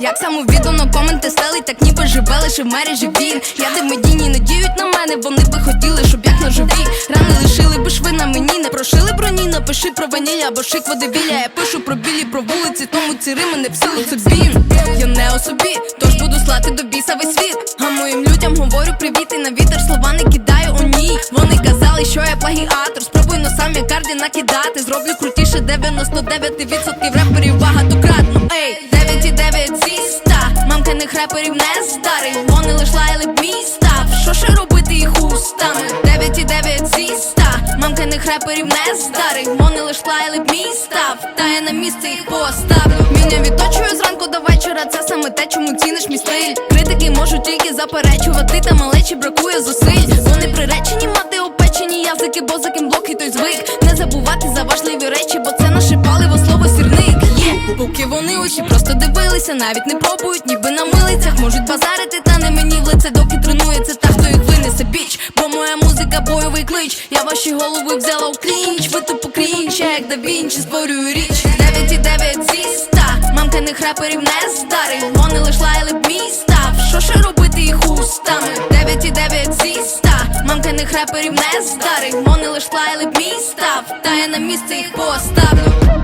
Як самовіддано коменти стелить, так ніби живе лише в мережі він. Я медійні не діють на мене, вони би хотіли, щоб як ножові. Рани лишили би шви на мені, не прошили броні, напиши про ваніль або шик водевілля. Я пишу про білі, про вулиці, тому ці рими не в силу це. Я не о собі, тож буду слати до біса весь світ. А моїм людям говорю привіт і на вітер слова не кидаю у ній. Вони казали, що я плагіатор. Спробуй но сам я карді накидати. Зроблю крутіше 99% реперів багатократно. Ей, 9,9 зі 100 Мамкиних реперів не старий. Вони лиш лаяли б мій став. Що ще робити їх устами? 9,9 зі 100 Мамкиних реперів не старий. Вони лиш лаяли б мій став. Та я на місце їх поставлю. Міня відточую зранку до вечора. Це саме те, чому ціниш мій стиль. Критики можуть тільки заперечувати, та малечі бракує зусиль. Вони приречені мати опечені язики, бо за ким і той звик. Не забувати за важливі речі, бо це наше паливо, слово сірник. Є, поки вони очі просто дивилися, навіть не пробують, ніби на милицях можуть базарити, та не мені в лице, доки тренується та хто їх винесе біч. Бо моя музика бойовий клич. Я ваші голови взяла у клінч. Ви тупо крінч, як да Вінчі створюю річ. 9,9 зі 100 Мамкиних реперів не старий. Вони лиш лаяли б. Що ще робити їх устами? 9,9 зі 100 Мамкиних реперів не старий. Вони лиш лаяли б. Та я на місце їх поставлю.